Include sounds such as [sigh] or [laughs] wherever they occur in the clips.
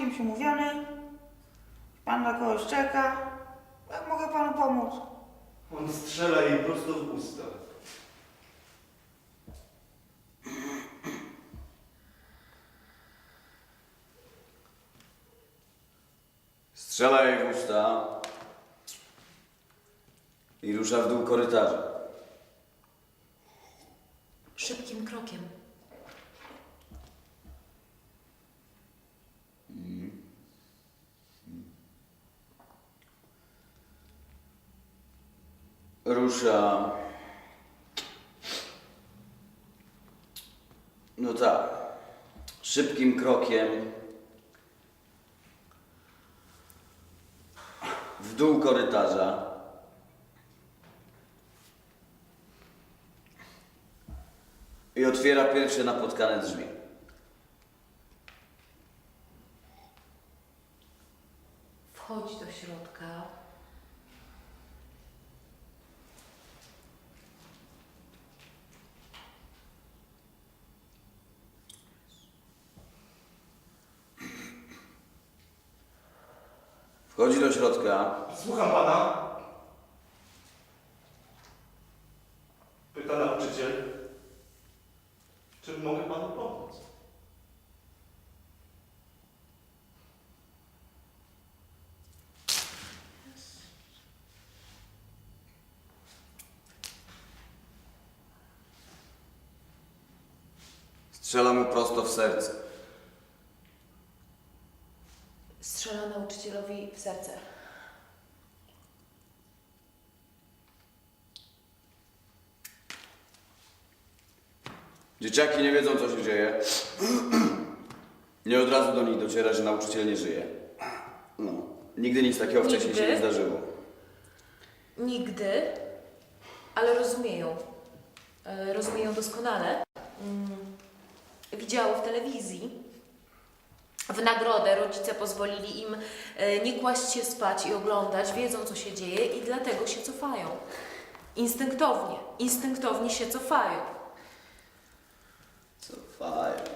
kimś umówiony? Pan na kogoś czeka? Jak mogę panu pomóc? On strzela jej prosto w usta. Strzela jej w usta i rusza w dół korytarza. Szybkim krokiem. Rusza. No tak. Szybkim krokiem. W dół korytarza. I otwiera pierwsze napotkane drzwi. Wchodź do środka. Wchodzi do środka. Słucham pana. Pyta nauczyciel. Czy mogę panu pomóc? Strzela mu prosto w serce. Strzela nauczycielowi w serce. Dzieciaki nie wiedzą, co się dzieje. Nie od razu do nich dociera, że nauczyciel nie żyje. No. Nigdy nic takiego wcześniej się nie zdarzyło. Nigdy, ale rozumieją. E, Rozumieją doskonale. Mm, Widziało w telewizji. W nagrodę rodzice pozwolili im e, nie kłaść się spać i oglądać, wiedzą co się dzieje i dlatego się cofają. Instynktownie, instynktownie się cofają. Co fajnie.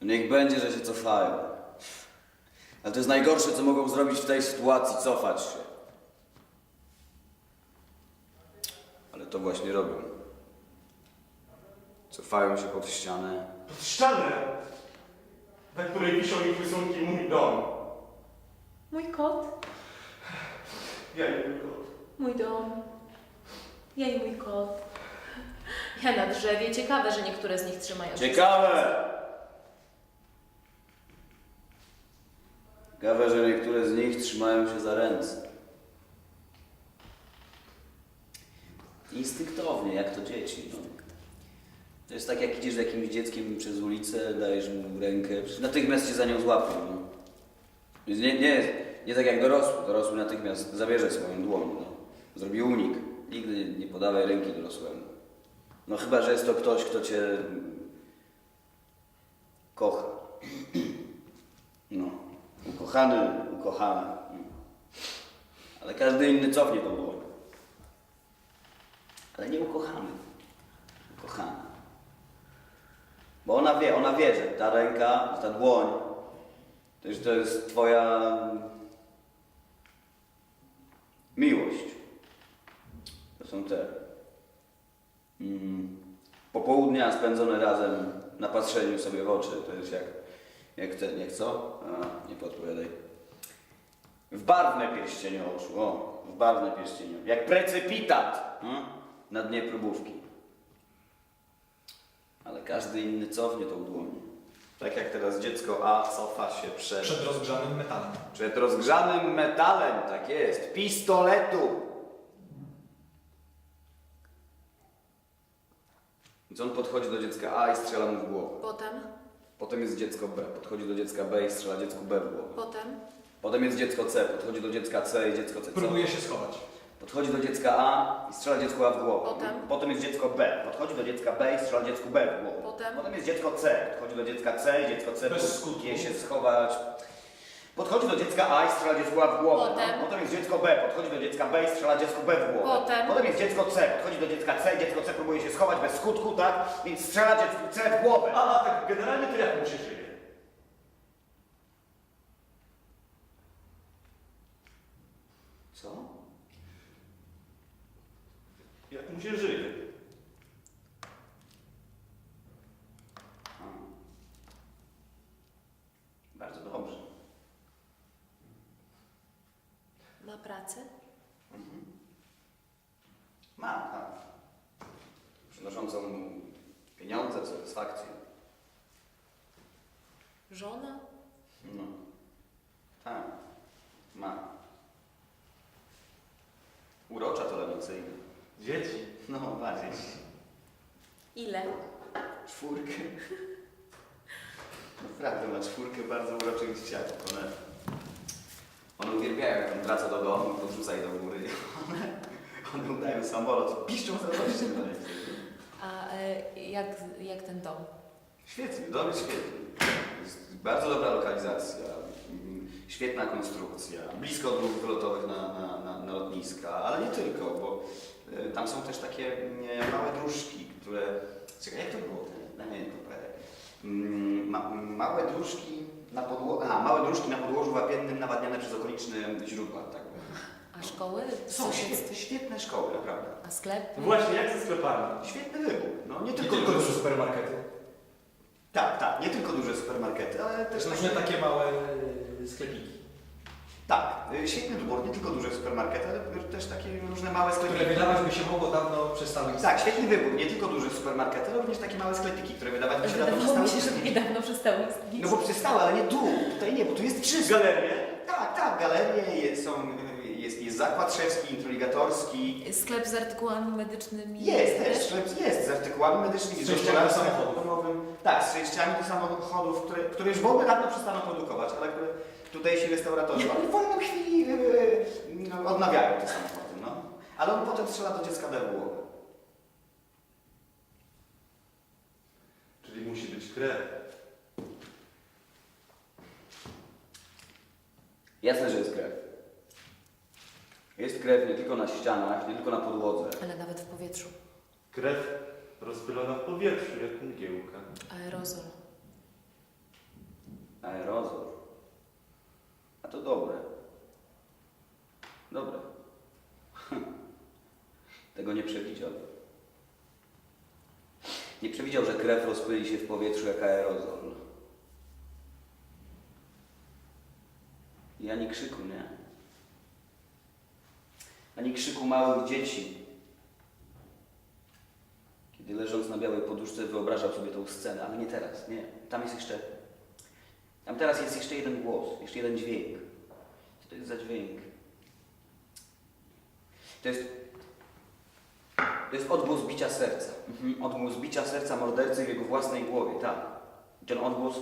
No Niech będzie, że się cofają. Ale to jest najgorsze, co mogą zrobić w tej sytuacji, cofać się. Ale to właśnie robią. Cofają się pod ścianę. Pod ścianę, na której wiszą ich rysunki mój dom. Mój kot, Ja nie tylko. mój dom, ja i mój kot. Ja na drzewie. Ciekawe, że niektóre z nich trzymają się Ciekawe! Ciekawe, że niektóre z nich trzymają się za ręce. Instynktownie, jak to dzieci. No. To jest tak, jak idziesz z jakimś dzieckiem przez ulicę, dajesz mu rękę, natychmiast cię za nią złapią. No. Więc nie, nie, nie tak jak dorosły. Dorosły natychmiast zabierze swoją dłoń. No. Zrobi unik. Nigdy nie podawaj ręki dorosłemu. No chyba, że jest to ktoś, kto cię kocha. No. Ukochany, ukochana. Ale każdy inny cofnie tą dłoń. Ale nie ukochany. Ukochany. Bo ona wie, ona wie, że ta ręka, że ta dłoń, to, jest twoja miłość. To są te mm, popołudnia spędzone razem na patrzeniu sobie w oczy. To jest jak, jak ten, jak co? A, nie podpowiadaj. W barwne pierścienie oczu, o, w barwne pierścienie. Jak precepitat no? na dnie próbówki. Ale każdy inny cofnie tą dłoń. Tak jak teraz dziecko A cofa się przed, Przed rozgrzanym metalem. przed rozgrzanym metalem, tak jest, pistoletu. Więc on podchodzi do dziecka A i strzela mu w głowę. Potem, Potem jest dziecko B, podchodzi do dziecka B i strzela dziecku B w głowę. potem. Potem jest dziecko C, podchodzi do dziecka C i dziecko C. Próbuje się schować. Podchodzi do dziecka A i strzela dziecku A w głowę. Potem? Potem jest dziecko B. Podchodzi do dziecka B i strzela dziecku B w głowę. Potem? Potem jest dziecko C. Podchodzi do dziecka C i dziecko C Bez próbuje się schować. Podchodzi do dziecka A i strzela dziecku A w głowę. Potem? No. Potem jest dziecko B. Podchodzi do dziecka B i strzela dziecku B w głowę. Potem? Potem jest dziecko C. Podchodzi do dziecka C i dziecko C próbuje się schować bez skutku, tak? Więc strzela dziecku C w głowę. A, a tak generalnie to jak mu się żyje? Co? Jak mu się żyje? Hmm. Bardzo dobrze. Ma pracę? Ma, tak. Przynoszącą mu pieniądze, satysfakcję. Żona? No. Tak. Ma. Urocza tolerancyjna. Dzieci. No, bardziej. Ile? Czwórkę. [laughs] Naprawdę ma czwórkę bardzo uroczych dzieciaków. One uwielbiają, jak on wraca do domu, podrzuca je do góry. One, one udają samolot, piszczą z radości. A e, jak, jak ten dom? Świetnie, dom jest świetny. Jest bardzo dobra lokalizacja, mm, świetna konstrukcja, blisko dróg wylotowych na, na, na, na lotniska, ale nie tylko, bo e, tam są też takie mm, małe dróżki, które... Czekaj, jak to było? Daj mi koperę. Mm, Ma, małe dróżki na podło... A, małe dróżki na podłożu wapiennym nawadniane przez okoliczne źródła, tak. A szkoły? Są świetne, świetne szkoły, naprawdę. A sklep? No właśnie, jak ze sklepami? Świetny wybór. No, nie tylko, tylko duże, duże supermarkety. tak, tak, nie tylko duże supermarkety, ale też Też różne takie małe y, sklepiki, Tak, y, świetny wybór, nie tylko duże supermarkety, ale też takie różne małe które sklepiki. wydawać by się mogło dawno przestały istnieć. Tak, świetny wybór, nie tylko duże supermarkety, ale również takie małe sklepiki, które wydawać by się dawno Wydawało mi się, przestały że istnieć. niedawno przestały istnieć. No bo przestały, ale nie tu, tutaj nie, bo tu jest wszystko. Galerie. Tak, tak, galerie, jest, są, y, jest, jest zakład szewski, introligatorski. Sklep z artykułami medycznymi? Jest też, sklep jest z artykułami medycznymi, Z częściami do samochodów. Tak, z częściami do samochodów, które, które już w ogóle dawno przestaną produkować, ale które tutejsi restauratorzy, oni w wolnej chwili yy, yy, odnawiają te samochody, no. Ale on potem strzela do dziecka we głowę. Czyli musi być krew. Jasne, że jest krew. Jest krew nie tylko na ścianach, nie tylko na podłodze. Ale nawet w powietrzu. Krew rozpylona w powietrzu, jak mgiełka. Aerozol. Aerozol. A to dobre. Dobre. [laughs] Tego nie przewidział. Nie przewidział, że krew rozpyli się w powietrzu jak aerozol. I ani krzyku, nie? Ani krzyku małych dzieci. Kiedy leżąc na białej poduszce wyobrażał sobie tą scenę, ale nie teraz, nie. Tam jest jeszcze tam teraz jest jeszcze jeden głos, jeszcze jeden dźwięk. Co to jest za dźwięk? To jest, to jest odgłos bicia serca. Mhm. Odgłos bicia serca mordercy w jego własnej głowie, tak. Ten odgłos,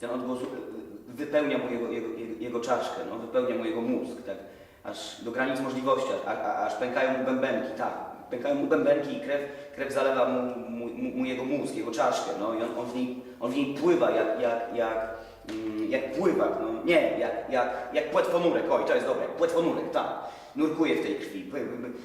ten odgłos y, y, wypełnia mu jego, jego, jego, czaszkę, no, wypełnia mu jego mózg, tak. Aż do granic możliwości, a, a, aż pękają mu bębenki, tak. Pękają mu bębenki i krew, krew zalewa mu, mu, mu, mu jego mózg, jego czaszkę, no i on, on, w, niej, on w niej pływa jak, jak, jak, mm, jak pływak, no nie, jak, jak, jak płetwonurek, oj, to jest dobre, płetwonurek, tak. Nurkuje w tej krwi,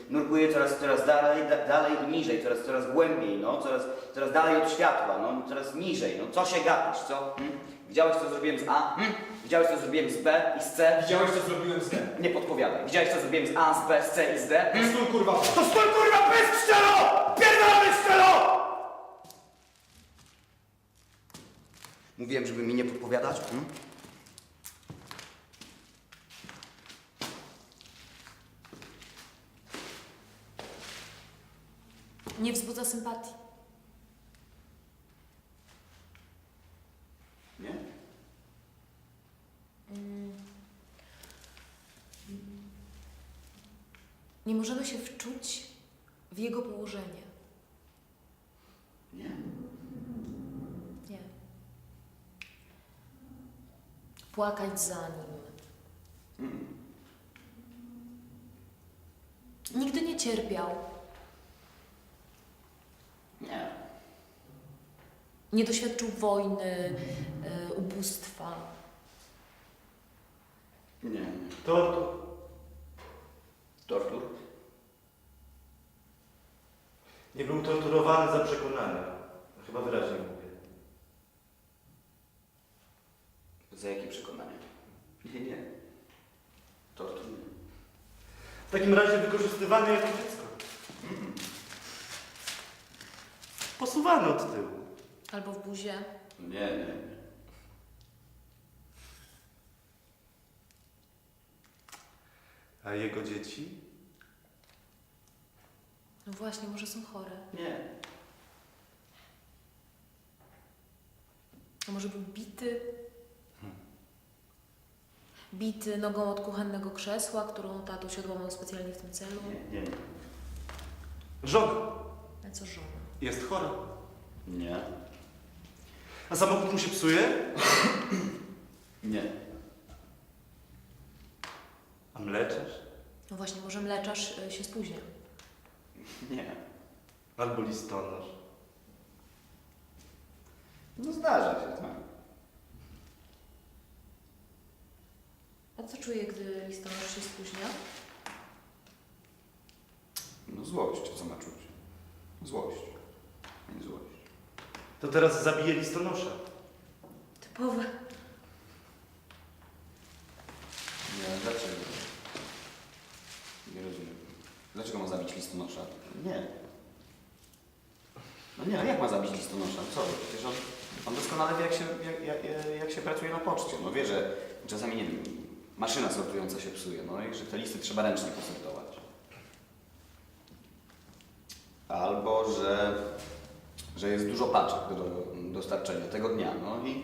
nurkuje coraz, coraz dalej, da, dalej i niżej, coraz, coraz głębiej, no, coraz, coraz dalej od światła, no, coraz niżej, no, co się gapisz, co? Hm? Widziałeś, co zrobiłem z A? Hm? Widziałeś, co zrobiłem z B i z C? Widziałeś, co zrobiłem z tym? Nie podpowiadaj. Widziałeś, co zrobiłem z A, z B, z C i z D? Hm? Stój kurwa! To stój kurwa bez szczelo! Pierdolony szczelo! Mówiłem, żeby mi nie podpowiadać. Hmm? Nie wzbudza sympatii. Nie? Nie możemy się wczuć w jego położenie. Nie. Nie. Płakać za nim. Nigdy nie cierpiał. Nie. Nie doświadczył wojny, y, ubóstwa. Nie. nie. To, to Tortur? nie był torturowany za przekonania. Chyba wyraźnie Za jakie przekonania? Nie, nie. Tortur nie. W takim razie wykorzystywany jako dziecko. Posuwany od tyłu. Albo w buzie. Nie, nie, nie. A jego dzieci? No właśnie, może są chore. Nie. A może był bity? Bity nogą od kuchennego krzesła, którą tatuś odłamał specjalnie w tym celu. Nie, nie. Żona. A co żona? Jest chora. Nie. A samochód mu się psuje? Nie. A mleczesz? No właśnie, może mleczarz y, się spóźnia. Nie. Albo listonosz. No zdarza się, tak. A co czuje, gdy listonosz się spóźnia? No złość, co ma czuć? Złość. Nie złość. To teraz zabije listonosza. Typowe. Nie, dlaczego? Nie rozumiem. Dlaczego ma zabić listonosza? Nie. No nie, no jak ma zabić listonosza? Co? Przecież on, on doskonale wie, jak się, jak, jak, jak się pracuje na poczcie. No wie, że czasami, nie wiem, maszyna sortująca się psuje, no i że te listy trzeba ręcznie posortować. Albo, że, że jest dużo paczek do, do dostarczenia tego dnia, no i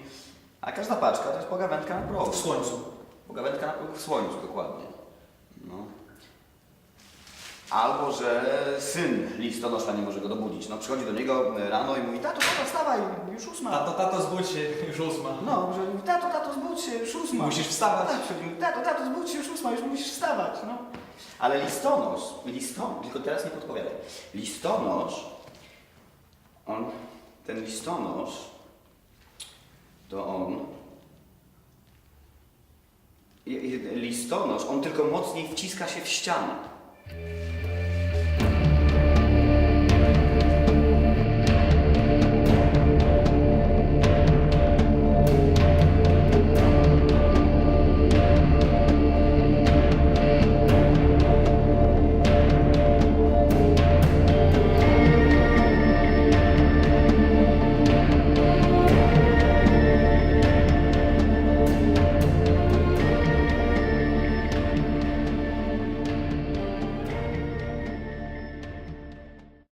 a każda paczka to jest pogawędka na progu. W słońcu. Pogawędka na w słońcu, dokładnie. Albo, że syn listonosza nie może go dobudzić. No, przychodzi do niego rano i mówi, tato, tato, wstawaj, już ósma. Tato, tato, zbudź się, już ósma. No, że mówi, tato, tato, zbudź się, już ósma. Musisz wstawać. Tak, mówi, tato, tato, zbudź się, już ósma, już musisz wstawać, no. Ale listonosz, listonosz, tylko teraz nie podpowiadaj. Listonosz, on, ten listonosz, to on, listonosz, on tylko mocniej wciska się w ścianę.